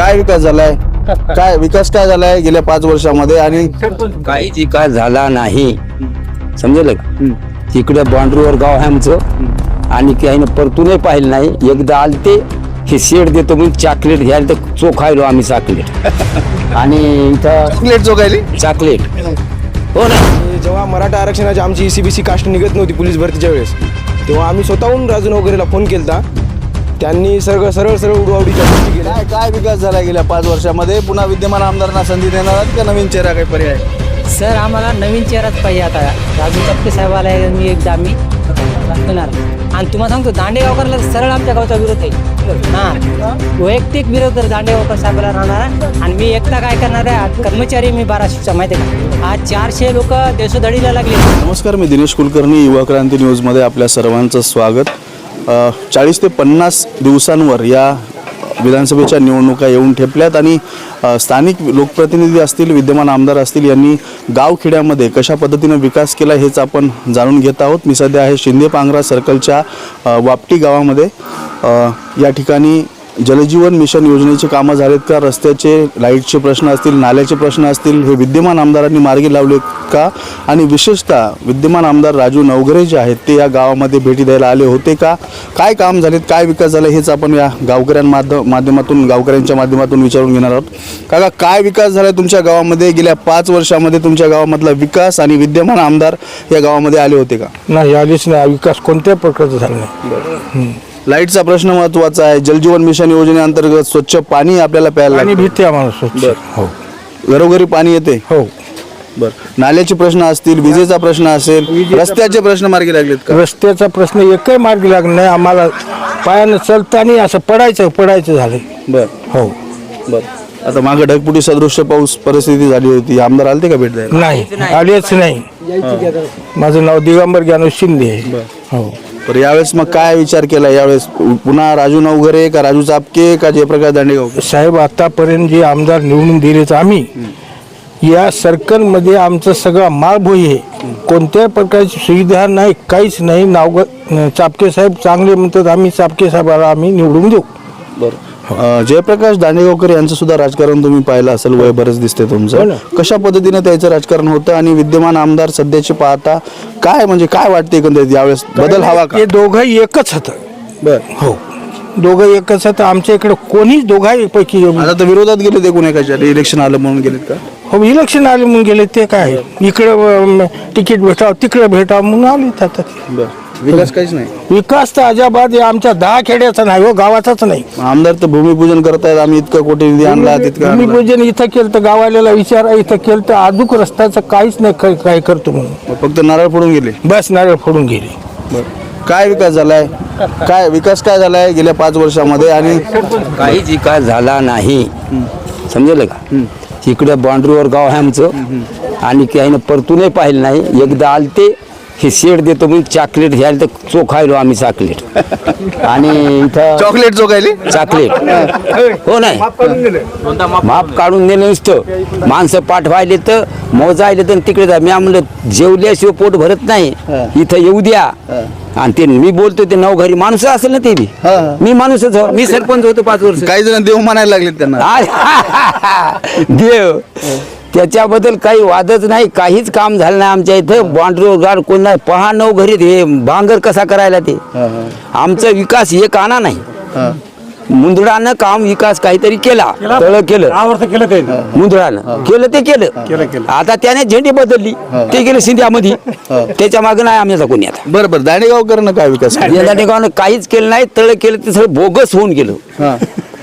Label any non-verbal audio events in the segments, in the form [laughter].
काय विकास झालाय? काय विकास काय झालाय गेल्या पाच वर्षामध्ये आणि काहीच विकास झाला नाही. समजलं का? तिकडे बांडरूवर गाव आहे आमचं. आणि काही परतूनही पाहिलं नाही. एकदा आलते हे शेड देतो म्हणून चॉकलेट घ्यायला तर चोखायलो आम्ही चॉकलेट [laughs] आणि इथं चॉकलेट चोकायली चॉकलेट हो ना. जेव्हा मराठा आरक्षणाची आमची सी बी सी कास्ट निघत नव्हती पोलीस भरतीच्या वेळेस तेव्हा आम्ही स्वतःहून राजू वगैरेला फोन केला त्यांनी सरळ सरळ सरळ उडवाउडीच्या गोष्टी केल्या काय काय विकास झाला गेल्या पाच वर्षामध्ये? पुन्हा विद्यमान आमदारांना संधी देणार आहात का नवीन चेहरा काही पर्याय? सर आम्हाला नवीन चेहराच पाहिजे आता. राजू टप्पे साहेबाला मी एकदा आम्ही दाखवणार. आणि तुम्हाला सांगतो दांडेगावकरला सरळ आमच्या गावचा विरोध आहे. हां. वैयक्तिक विरोध तर दांडेगावकर साहेबाला राहणार आहे. आणि मी एकटा काय करणार आहे? आज कर्मचारी मी बाराशेचा माहिती आहे का? आज चारशे लोक देशोधडीला लागले. नमस्कार मी दिनेश कुलकर्णी युवा क्रांती न्यूजमध्ये आपल्या सर्वांचं स्वागत. चाळीस ते पन्नास दिवसांवर या विधानसभेच्या निवडणुका येऊन ठेपल्यात आणि स्थानिक लोकप्रतिनिधी असतील विद्यमान आमदार असतील यांनी गावखेड्यामध्ये कशा पद्धतीनं विकास केला हेच आपण जाणून घेत आहोत. मी सध्या आहे शिंदे पांगरा सर्कलच्या वापटी गावामध्ये. या ठिकाणी जलजीवन मिशन योजनेची कामं झालेत का? रस्त्याचे लाईटचे प्रश्न असतील नाल्याचे प्रश्न असतील हे विद्यमान आमदारांनी मार्गी लावले का? आणि विशेषतः विद्यमान आमदार राजू नवघरे जे आहेत ते या गावामध्ये भेटी द्यायला आले होते का? काय काम झालेत काय विकास झाला हेच आपण या गावकऱ्यांमाध्य माध्यमातून गावकऱ्यांच्या माध्यमातून विचारून घेणार आहोत. काका काय विकास झाला तुमच्या गावामध्ये? गेल्या पाच वर्षामध्ये तुमच्या गावामधला विकास आणि विद्यमान आमदार या गावामध्ये आले होते का? नाही आलीच नाही. विकास कोणत्याही प्रकारचा झाला नाही? लाईटचा प्रश्न महत्त्वाचा आहे. जलजीवन मिशन योजनेअंतर्गत स्वच्छ पाणी आपल्याला प्यायला लागतं. भेटते आम्हाला स्वच्छ. हो. घरोघरी पाणी येते? हो. बर. नाल्याचे प्रश्न असतील विजेचा प्रश्न असेल रस्त्याचे प्रश्न मार्गी लागलेत का? रस्त्याचा प्रश्न एकही मार्गी लागला नाही. आम्हाला पायानं चलताना असं पडायचं पडायचं झालं बर. हो. बर. आता मागे ढगपुटी सदृश्य पाऊस परिस्थिती झाली होती. आमदार आलते का भेट द्यायला? नाही. आलेच नाही. माझं नाव दिगंबर ज्ञानू शिंदे आहे. हो. तर यावेळेस मग काय विचार केला? यावेळेस पुन्हा राजू नवघरे का राजू चापके का जयप्रकाश दांडेगावकर? साहेब आतापर्यंत जे आमदार निवडून दिलेत आम्ही या सर्कलमध्ये आमचं सगळं माळभोई आहे. कोणत्याही प्रकारची सुविधा नाही काहीच नाही. नाव चापके साहेब चांगले म्हणतात आम्ही चापके साहेबाला आम्ही निवडून देऊ. बरं. अं, जयप्रकाश दांडेगावकर यांचं सुद्धा राजकारण तुम्ही पाहिलं असेल वय बरंच दिसते तुमचं. कशा पद्धतीने त्याचं राजकारण होतं आणि विद्यमान आमदार सध्याचे पाहता काय म्हणजे काय वाटते एकंदरीत? यावेळेस बदल हवा का? ते दोघंही एकच होतं. बर. हो. दोघं एकच होतं. आमच्या इकडे कोणीच दोघाही पैकी आता तर विरोधात गेले ते एकाच्या इलेक्शन आलं म्हणून गेलेत का? हो इलेक्शन आले म्हणून गेले ते काय? इकडं तिकीट भेटावं तिकडे भेटावं म्हणून आले आता. बर. विकास काहीच नाही. विकास तर अजाबाद हे आमच्या दहा खेड्याचा नाही हो गावाचाच नाही. आमदार तर भूमिपूजन करतायत आम्ही इतकं कोटी निधी आणला तितकं आणला. भूमिपूजन इथं केलं तर गावाल्याला विचारा इथं केलं तर अजूक रस्त्याचं काहीच नाही काय- काय करतो म्हणून. फक्त नारळ फोडून गेले. बस नारळ फोडून गेले. काय विकास झालाय? काय विकास काय झालाय गेल्या पाच वर्षामध्ये आणि काहीच विकास झाला नाही. समजलं का? इकडे बांडरूवर गाव आहे आमचं. आणि काही परतूनही पाहिलं नाही. एकदा आलते हे शेड देतो म्हणून चॉकलेट घ्यायला तर चोखायलो आम्ही चॉकलेट आणि इथं चॉकलेट चोकायली चॉकलेट हो नाही. माप काढून दिलं नुसतं. माणसं पाठवायले तर मोजायले तर तिकडे जा. मी म्हणलं जेवल्याशिवाय पोट भरत नाही. इथं येऊ द्या. आणि ते मी बोलतो ते नऊ घरी माणूस असेल ना ते बी. मी माणूसच हो मी सरपंच होतो पाच वर्ष. काही जण देव म्हणायला लागलेत त्यांना. [laughs] देव. त्याच्याबद्दल काही वादच नाही काहीच काम झालं नाही आमच्या इथं. बॉन्ड्री गाड कोण नाही. पहा नऊ घरी हे भांगर कसा करायला ते. आमचा विकास एक आणा नाही. मुंदडानं काम विकास काहीतरी केला. तळ केलं. मुंदडानं केलं ते. केलं आता त्याने झेंडी बदलली. ते गेलं सिंध्यामध्ये त्याच्यामागे नाही आमचा कोणी आता बरं बरं. दांडेगावकरनं काय विकास केला? निघावनं काहीच केलं नाही. तळ केलं ते सगळं बोगस होऊन गेलं.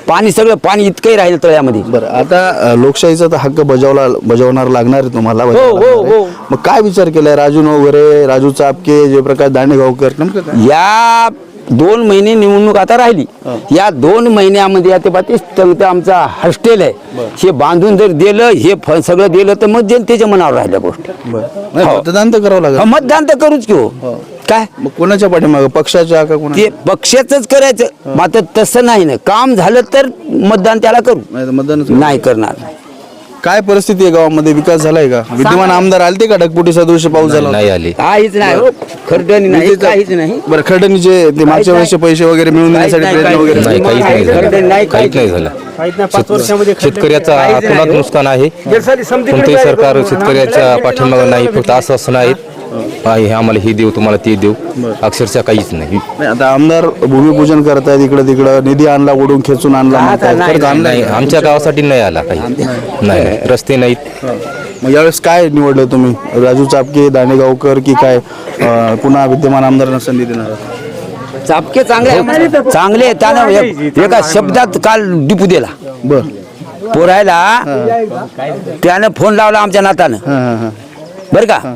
पाणी सगळं पाणी इतकंही राहिलं तळ्यामध्ये. बरं आता लोकशाहीचा तर हक्क बजावला बजावणार लागणार आहे तुम्हाला हो, बजावणार हो, आहे. हो. मग काय विचार केलाय? राजू नवघरे राजू चापके जयप्रकाश दांडेगावकर नेमकं काय? या दोन महिने निवडणूक आता राहिली. या दोन महिन्यामध्ये आता बा तेच तर आमचा हॉस्टेल आहे. हे बांधून जर दिलं हे फ- सगळं दिलं तर मग जनतेच्या मनावर राहिल्या गोष्ट. नाही, हो. मतदान तर करावं लागेल. मतदान तर करूच की हो. काय? मग कोणाच्या पाठीमागं? पक्षाच्या का कोणा ते करायचं. मात्र तसं नाही ना. काम झालं तर मतदान त्याला करू. नाही तर मतदानच नाही करणार. काय परिस्थिती आहे गावामध्ये? विकास झालाय का? विद्यमान आमदार आलते का? ढगपुटी सदृश्य पाऊस झाला? नाही आली. काहीच नाही हो. खरडणी नाही काहीच नाही. बरं खरडणीचे ते मागच्या नाही. वेळेचे पैसे वगैरे मिळून देण्यासाठी नाही, प्रयत्न वगैरे नाही. झाले? काहीच नाही खरडणी नाही झालं. काहीच नाही झालं शेत- शेतकऱ्याचा अतोनात नुकसान आहे. कोणतंही सरकार शेतकऱ्याच्या पाठीमागं नाही फक्त आश्वासन आहेत आहे आम्हाला हे देऊ तुम्हाला ते देऊ. अक्षरशः काहीच नाही. नाही, आता आमदार भूमिपूजन करतायत इकडे तिकडं निधी आणला ओढून खेचून आणला म्हणतायत. खरंच आणलाय नाही? आमच्या गावासाठी नाही आला काही. नाही नाही रस्ते नाहीत. मग यावेळेस काय निवडलं तुम्ही? राजू चापके दांडेगावकर की काय अं, पुन्हा विद्यमान आमदारांना संधी देणार? चापके चांगले चांगले त्यानं एक- एका शब्दात काल डिपू दिला. बर. पोरायला त्यानं फोन लावला आमच्या नातानं. हां हां हां. बरं का?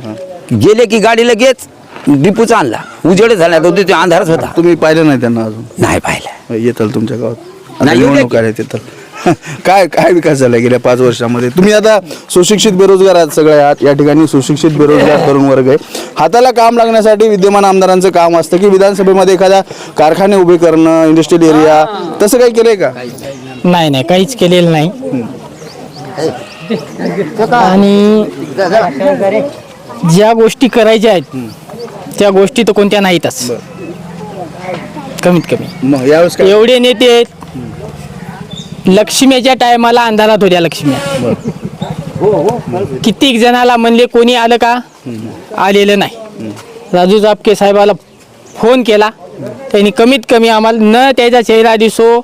गेले की गाडी लगेच डिपूचा आणला. उजेड झाला तो तिथे अंधारच होता. तुम्ही पाहिलं नाही त्यांना अजून? नाही पाहिलं. येताल तुमच्या गावात. आता नाही, येऊ द्या निवडणूक आहेत येताल [laughs] काय काय विकास झाला गेल्या पाच वर्षामध्ये? तुम्ही आता सुशिक्षित बेरोजगार आहात सगळे आहात. या ठिकाणी सुशिक्षित बेरोजगार [laughs] तरुण वर्ग आहे. हाताला काम लागण्यासाठी विद्यमान आमदारांचं काम असतं की विधानसभेमध्ये एखादा कारखाने उभे करणं इंडस्ट्रियल एरिया तसं काही केलंय का? नाही नाही काहीच केलेलं नाही. आणि ज्या गोष्टी करायच्या आहेत त्या गोष्टी तर कोणत्या नाहीतच. कमीत कमी. मग यावेळेस काय? एवढे नेते आहेत. लक्ष्मीच्या टायमाला अंधारात होत्या लक्ष्मी कित्येक जणाला म्हणले कोणी आलं का? आलेलं नाही. राजू जापके साहेबाला फोन केला. त्यांनी कमीत कमी आम्हाला न त्याचा चेहरा दिसो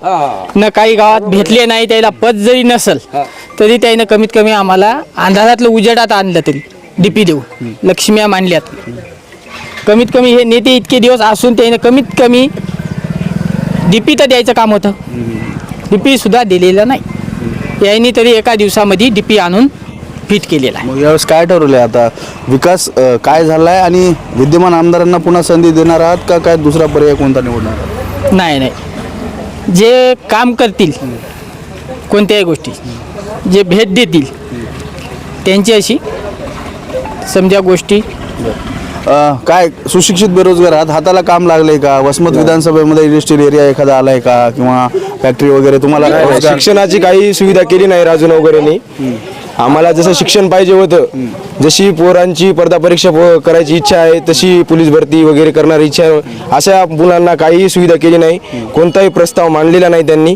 न काही गावात भेटले नाही त्याला पद जरी नसल तरी त्यानं कमीत कमी आम्हाला अंधारातलं उजेडात आणलं तरी. डीपी देऊ. लक्ष्म्या मांडल्यात कमीत कमी हे नेते इतके दिवस असून त्याने कमीत कमी डीपी तर द्यायचं काम होतं. डीपी सुद्धा दिलेलं नाही. यांनी तरी एका दिवसामध्ये डीपी आणून फिट केलेला आहे. यावेळेस काय ठरवलंय? आता विकास अं, काय झालाय आणि विद्यमान आमदारांना पुन्हा संधी देणार आहात का काय दुसरा पर्याय कोणता निवडणार आहात? नाही नाही. जे काम करतील कोणत्याही गोष्टी जे भेट देतील त्यांची अशी समजा गोष्टी. अ, काय सुशिक्षित बेरोजगार आहात? हाताला काम लागले का? वसमत विधानसभेमध्ये इंडस्ट्रियल एरिया एखादा आलाय का? किंवा फॅक्टरी वगैरे तुम्हाला रोजगार- शिक्षणाची काही सुविधा केली नाही राजून वगैरेनी. आम्हाला जसं शिक्षण पाहिजे होतं जशी पोरांची स्पर्धा परीक्षा करायची इच्छा आहे तशी पोलीस भरती वगैरे करणारी इच्छा आहे. अशा मुलांना काहीही सुविधा केली नाही. कोणताही प्रस्ताव मांडलेला नाही त्यांनी.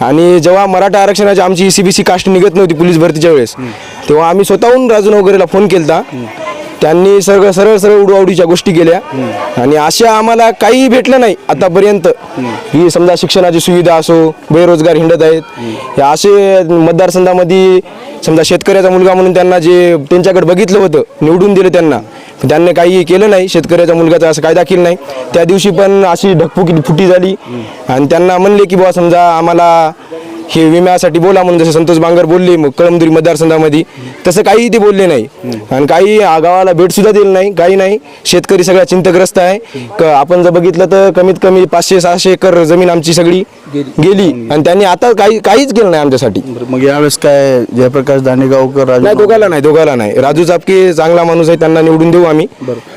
आणि जेव्हा मराठा आरक्षणाची आमची सी बी सी कास्ट निघत नव्हती पोलीस भरतीच्या वेळेस तेव्हा आम्ही स्वतःहून राजून वगैरेला फोन केला त्यांनी सगळं सरळ सरळ उडवाउडीच्या गोष्टी केल्या. आणि अशा आम्हाला काही भेटलं नाही आतापर्यंत. ही समजा शिक्षणाची सुविधा असो बेरोजगार हिंडत आहेत हे असे मतदारसंघामध्ये समजा शेतकऱ्याचा मुलगा म्हणून त्यांना जे त्यांच्याकडे बघितलं होतं निवडून दिलं त्यांना त्यांनी काही केलं नाही. शेतकऱ्याच्या मुलगाचा असं कायदा केलं नाही. त्या दिवशी पण अशी ढकफुकी फुटी झाली. आणि त्यांना म्हणले की बुवा समजा आम्हाला हे विम्यासाठी बोला म्हणून जसे संतोष बांगर बोलले मग कळमदुरी मतदारसंघामध्ये तसं काही ते बोलले नाही. आणि काही गावाला भेट सुद्धा दिली नाही काही नाही. शेतकरी सगळा चिंतग्रस्त आहे. क- आपण जर बघितलं तर कमीत कमी पाचशे सहाशे एकर जमीन आमची सगळी गेली. आणि त्यांनी आता काही काहीच केलं नाही आमच्यासाठी. बरं, मग यावेळेस काय जयप्रकाश दांडेगावकर नाही राजू दोघाला नाही दोघाला नाही. राजू चापके चांगला माणूस आहे त्यांना निवडून देऊ आम्ही.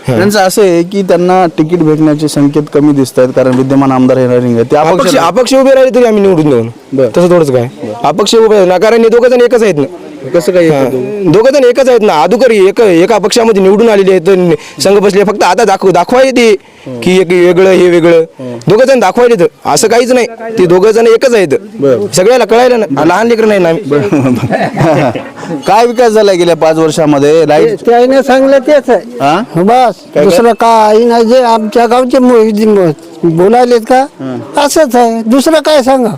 त्यांचं असं आहे की त्यांना तिकीट भेटण्याचे संकेत कमी दिसत आहेत कारण विद्यमान आमदार हे रनिंग आहे. ते अपक्ष उभे राहिले तरी आम्ही निवडून देऊ. बरं. तसं थोडंच काय? अपक्ष उभे ना कारण हे दोघं जण एकच आहेत ना. कसं काय दोघं? जण एकच आहेत ना. अधुकर एक एका पक्षामध्ये निवडून आलेले आहेत संघ बसले. फक्त आता दाखव दाखवा येते की एक वेगळं हे वेगळं. दोघं जण दाखवायला असं काहीच नाही. ते दोघं जण एकच आहेत. सगळ्याला कळायला ना. लहान लेकर नाही ना आम्ही. काय विकास झाला गेल्या पाच वर्षामध्ये? लाइट त्याने सांगलं तेच आहे. हा बस. काय? दुसरं काही नाही. जे आमच्या गावचे बोलायलेत का? असंच आहे. दुसरं काय सांगा?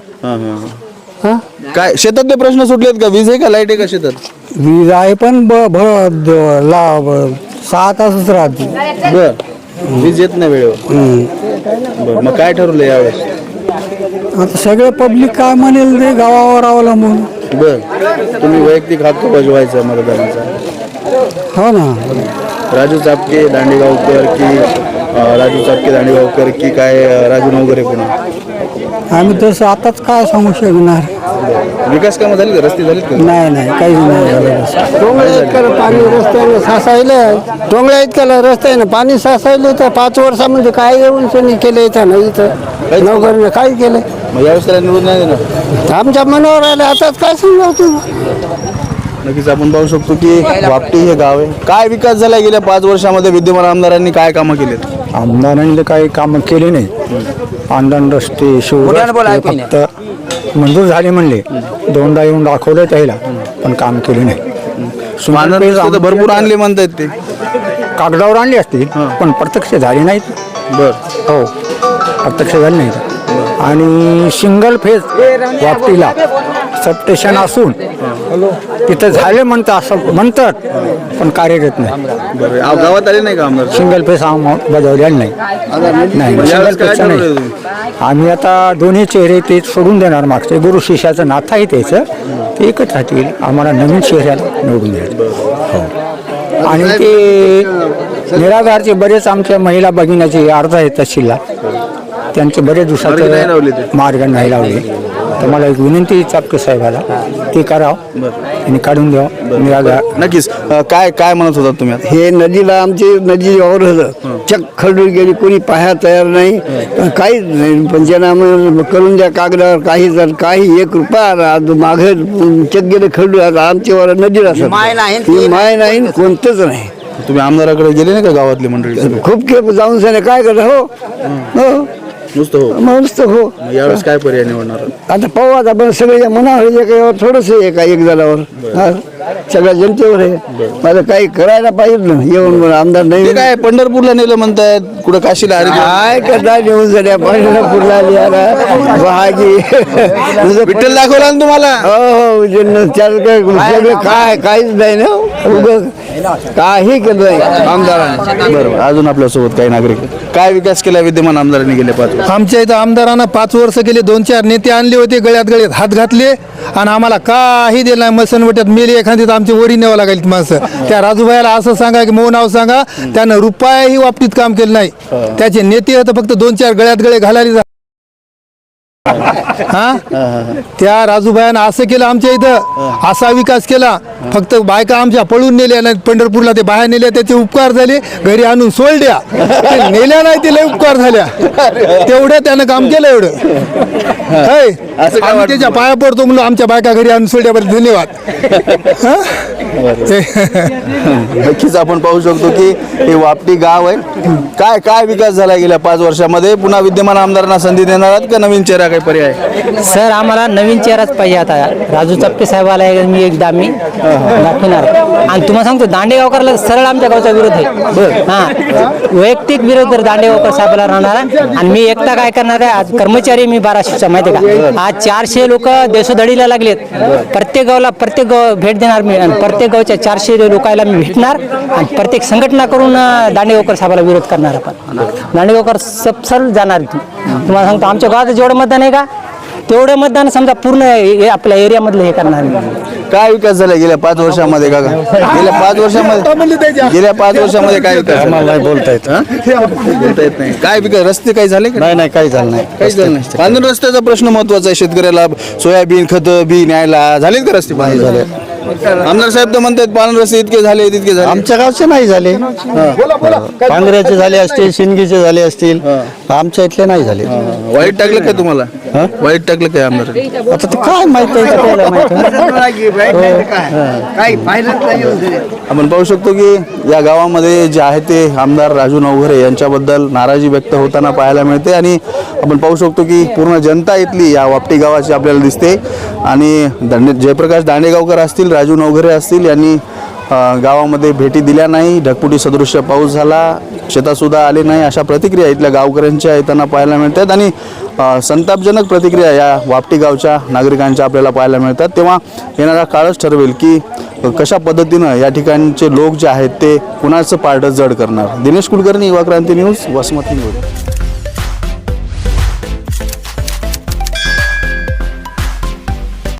हा? काय शेतातले प्रश्न सुटलेत का? वीज आहे का? लाइट आहे का शेतात? वीज आहे पण ब भ द- ला ब- सहा तासच राहते. बर. वीज येत नाही वेळेवर. बर मग काय ठरवलं यावेळेस? आता सगळे पब्लिक काय म्हणेल ते गावावर अवलंबून. बर. तुम्ही वैयक्तिक हक्क बजवायचा मतदानाचा? हो ना. राजू चापके दांडेगावकर की राजू चापके दांडेगावकर की काय राजू नवगरे पुन्हा? आम्ही तसं आताच काय सांगू शकणार? विकास कामं झाली का? रस्ते झालीत का? नाही नाही काहीच नाही झालं डोंगळ्या इतकं पाणी रस्त्याने सासायलं डोंगळ्या इतक्याला रस्त्याने पाणी सासायले तर पाच वर्षामध्ये काय येऊन त्यांनी केलं इथं नाही इथं नवकरीने काय केलं? मग यावेळेस त्याला निवडून नाही देणार? आमच्या मनावर आलं. आताच काय सांगा तू नक्कीच आपण पाहू शकतो की वापटी हे गाव आहे. काय विकास झाला गेल्या पाच वर्षामध्ये? विद्यमान आमदारांनी काय कामं केलेत? आमदारांनी काही कामं केली नाही. अंधन रस्ते मोठ्यानं बोला, शिवरस्ते ऐकू फक्त मंजूर झाले म्हणले. दोनदा येऊन दाखवलं त्याला पण काम केले नाही. मानधन रस्ते तर भरपूर आणले म्हणतायत ते. कागदावर आणले असतील पण प्रत्यक्ष झाले नाहीत. बर. हो प्रत्यक्ष झाले नाहीत. आणि सिंगल फेज वापटीला सबस्टेशन असून तिथं झाले म्हणतात असं म्हणतात पण कार्यरत नाही. बरं आ- गावात आले नाही का आमदार? सिंगल अमाऊंट बजावलेला नाही. नाही? यावेळेस सिंगल काय नाही. आम्ही आता दोन्ही चेहरे ते सोडून देणार मागचे. गुरु शिष्याचं नातं आहे त्याचं. ते एकच राहतील आम्हाला नवीन चेहऱ्याला निवडून द्यायचं. हो. आणि ते निराधारचे बरेच आमच्या महिला भगिनीचे अर्ज आहेत तहसीलला. त्यांचे बरेच मार्ग नाही लावले ते. दिवसाचे मार्ग नाही लावले. तर मला एक विनंती चापके साहेबाला ते करावं आणि काढून द्यावं. निराधार नक्कीच. काय काय म्हणत होता तुम्ही? हे नदीला आमचे नदी होतं. चक खरडून गेली कोणी पाह्या तयार नाही. काहीच नाही पंचनामे करून द्या कागदावर काही जर काही एक रुपया मागे चक गेले आता आमच्यावर नदीला माय नाही माय नाही. न कोणतंच नाही. तुम्ही आमदाराकडे गेले नाही का गावातली मंडळी खूप खेप जाऊन सने काय करता हो. हो? नुसतं हो. मस्त हो. मग यावेळेस काय पर्याय निवडणार? आता पाहू आता पण सगळ्या मनावर एक यावर थोडस आहे का एक जणावर हा. सगळ्या जनतेवर आहे. मला काही करायला पाहिजे ना येऊन मला आमदार नाही. ते काय पंढरपूरला नेलं म्हणतायत कुठं काशीला हरिद्वार काय करता नेऊन झाल्या पंढरपूरला लिहायला बहागी विठ्ठल दाखवला ना तुम्हाला? हो हो काय सगळं काय काहीच नाही ना. उगं काही केलं नाही. आमदाराने. बरोबर. अजून आपल्यासोबत काही नागरिक. काय विकास केला विद्यमान आमदारांनी गेले पाच वर्ष? आमच्या इथं आमदारांना पाच वर्ष गेले दोन चार नेते आणले होते गळ्यात गळ्यात हात घातले. आणि आम्हाला काही दिलं नाही. मसनवट्यात मेली एखादी तर आमची वरी न्यावं लागेल माणसं. त्या राजूभाईला असं सांगा की मो नाव सांगा त्यानं रुपयाही बाबतीत काम केलं नाही. त्याचे नेते तर फक्त दोन चार गळ्यात गळे घालायला हा? त्या राजूभाईनं असं केलं आमच्या इथं. असा विकास केला. फक्त बायका आमच्या पळून नेल्या नाही पंढरपूरला ते बाहेर नेल्या. त्याचे उपकार झाले. घरी आणून सोडल्या. ते नेल्या नाही ते लय उपकार झाल्या. तेवढं त्यानं काम केलं एवढं. आम्ही त्याच्या पाया पडतो म्हणून आमच्या बायका घरी आणून सोडल्याबद्दल धन्यवाद. नक्कीच आपण पाहू शकतो की हे वापटी गाव आहे. काय काय विकास झाला गेल्या पाच वर्षामध्ये? पुन्हा विद्यमान आमदारांना संधी देणार आहात का नवीन चेहरा काही पर्याय? सर आम्हाला नवीन चेहराच पाहिजे आता. राजू चपके साहेबाला एक- मी एकदा मी दाखवणार. आणि तुम्हाला सांगतो दांडेगावकरला सरळ आमच्या गावचा विरोध आहे. हा. वैयक्तिक विरोध तर दांडेगावकर साहेबाला राहणार आहे. आणि मी एकटा काय करणार आहे आज कर्मचारी मी बाराशेचा माहिती आहे का? आज चारशे लोक देशोधडीला लागलेत. प्रत्येक गावला प्रत्येक गाव भेट देणार मी आणि प्रत्येक गावच्या चारशे लोकायला मी भेटणार आणि प्रत्येक संघटना करून अं, दांडेगावकर साहेबाला विरोध करणार आपण. दांडेगावकर सरळ जाणार इथून. तुम्हाला सांगतो आमच्या गावात जेवढं मतदान आहे का तेवढं मतदान समजा पूर्ण हे- आपल्या एरियामधलं हे करणार. काय विकास झाला गेल्या पाच वर्षामध्ये का गेल्या पाच वर्षामध्ये गेल्या पाच वर्षामध्ये काय विकास नाही बोलता येत बोलता येत नाही. काय विकास रस्ते काही झाले नाही नाही काही झालं नाही. काही झालं नाही. बांधून रस्त्याचा प्रश्न महत्त्वाचा आहे. शेतकऱ्याला सोयाबीन खत बी न्यायला झालेत का रस्ते पाणी झाले आमदार साहेब तर म्हणतात पालन रस्ते इतके झाले तितके झाले. आमच्या गावचे नाही झाले. पांगऱ्याचे झाले असतील शिंदगीचे झाले असतील. आमच्या इथले नाही झाले. वाईट टाकलं काय तुम्हाला? वाईट टाकलं काय आमदार? आता ते काय माहिती आहे का त्याला माहिती [laughs] आपण पाहू शकतो की या गावामध्ये जे आहे ते आमदार राजू नवघरे यांच्याबद्दल नाराजी व्यक्त होताना पाहायला मिळते आणि आपण पाहू शकतो की पूर्ण जनता इथली या वापटी गावाची आपल्याला दिसते. आणि दांडे जयप्रकाश दांडेगावकर असतील राजू नवघरे असतील यांनी गावामध्ये भेटी दिल्या नाही. ढकपुटी सदृश्य पाऊस झाला. शेतातसुद्धा आले नाही. अशा प्रतिक्रिया इथल्या गावकऱ्यांच्या येताना पाहायला मिळतात आणि संतापजनक प्रतिक्रिया या वापटी गावच्या नागरिकांच्या आपल्याला पाहायला मिळतात. तेव्हा येणारा काळच ठरवेल की कशा पद्धतीनं या ठिकाणचे लोक जे आहेत ते कुणाचं पारडं जड करणार? दिनेश कुलकर्णी युवा क्रांती न्यूज वसमती न्यूज